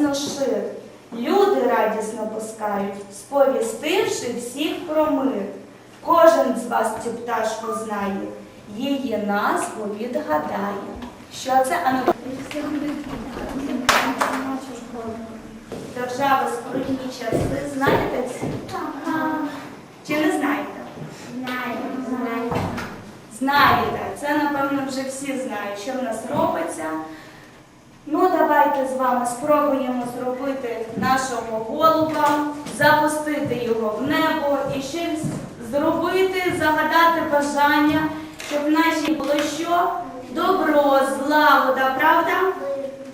ясно шир. Люди радісно пускають, сповістивши всіх про мир. Кожен з вас цю пташку знає, її назву відгадає. Що це? Ану, держава скрутні часи. Знаєте всі? Чи не знаєте? знаєте? Знаєте, це напевно вже всі знають, що в нас робиться. Давайте з вами спробуємо зробити нашого голуба, запустити його в небо і ще зробити, загадати бажання, щоб в нашій було що? Добро, злагода, правда?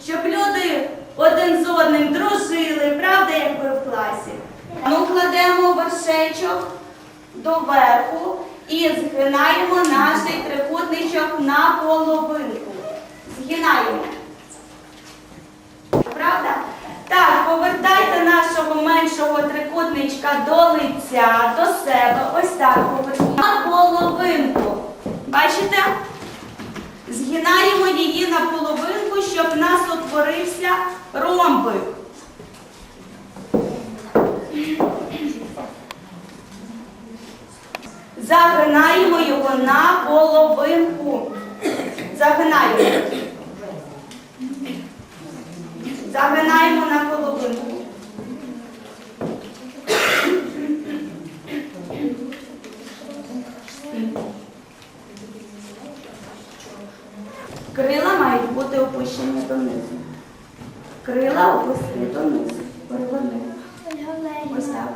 Щоб люди один з одним дружили, правда, як ви в класі. Ну, кладемо вершечок доверху і згинаємо наш трикутничок на половинку. Згинаємо. Правда? Так, повертайте нашого меншого трикутничка до лиця, до себе. Ось так поверніть. На половинку. Бачите? Згинаємо її на половинку, щоб в нас утворився ромбик. Загинаємо його на половинку. Загинаємо. Загинаємо на половинку. Крила мають бути опущені донизу. Крила опустили донизу. Переверни. Ось так.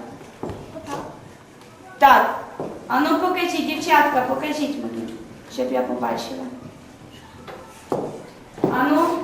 Так. А ну покажіть, дівчатка, покажіть мені, щоб я побачила. А ну.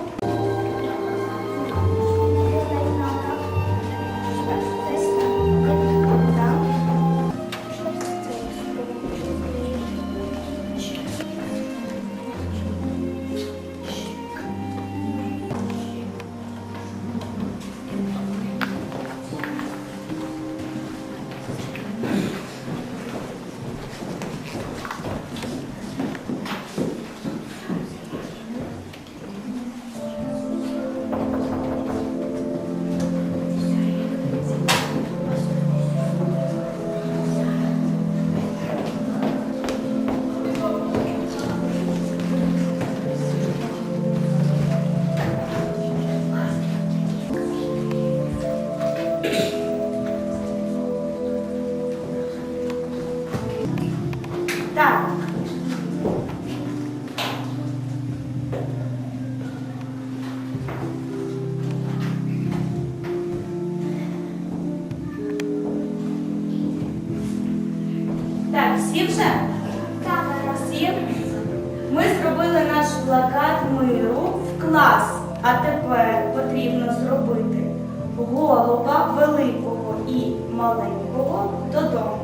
Вже? Всі? Ми зробили наш плакат миру в клас, а тепер потрібно зробити голуба великого і маленького додому.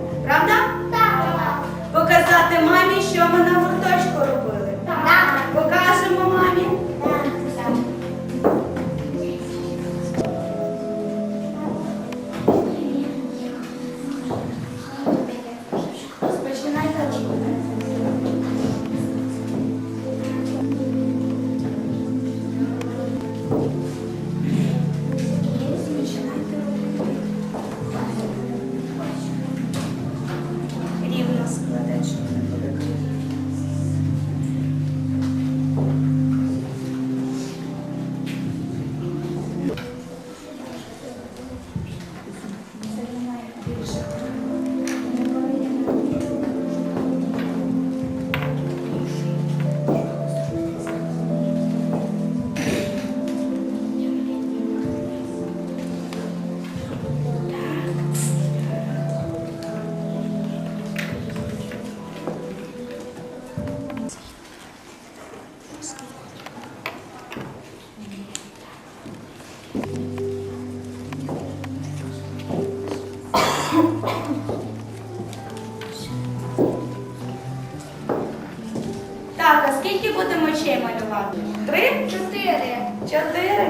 Так, а скільки будемо очей малювати? Три? Чотири. Чотири?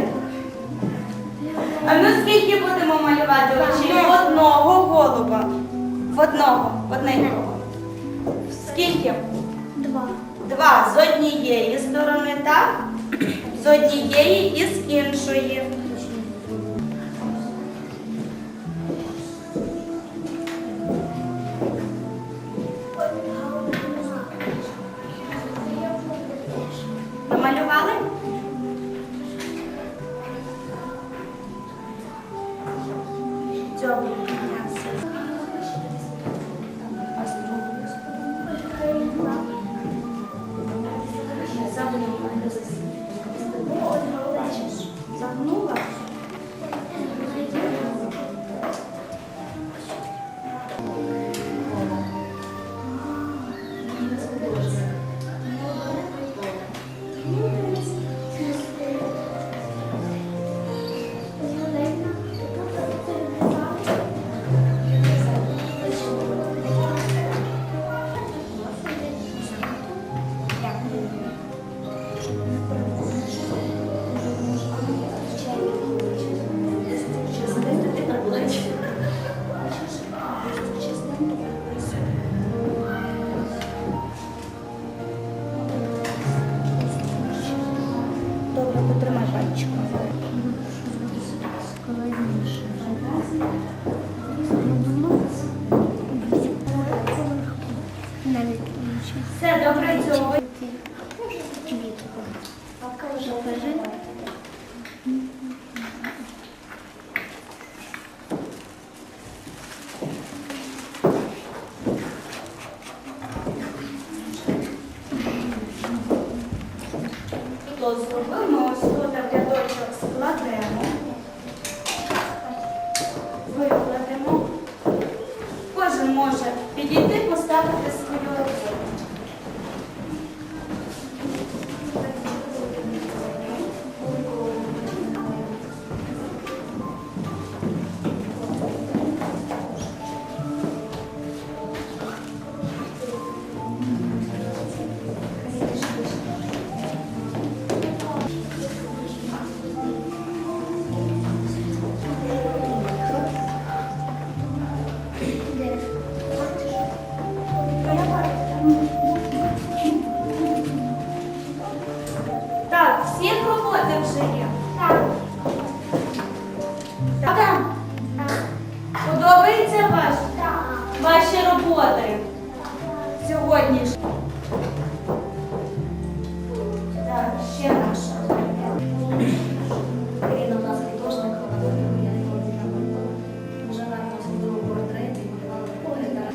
А ну скільки будемо малювати очей? В одного голуба. В одного, в одненького. Скільки? Два. Два з однієї сторони, так? З однієї і з іншої. зробимо ось тут рядочок складемо, викладемо. Кожен може підійти, поставити свою роботу. сьогодні.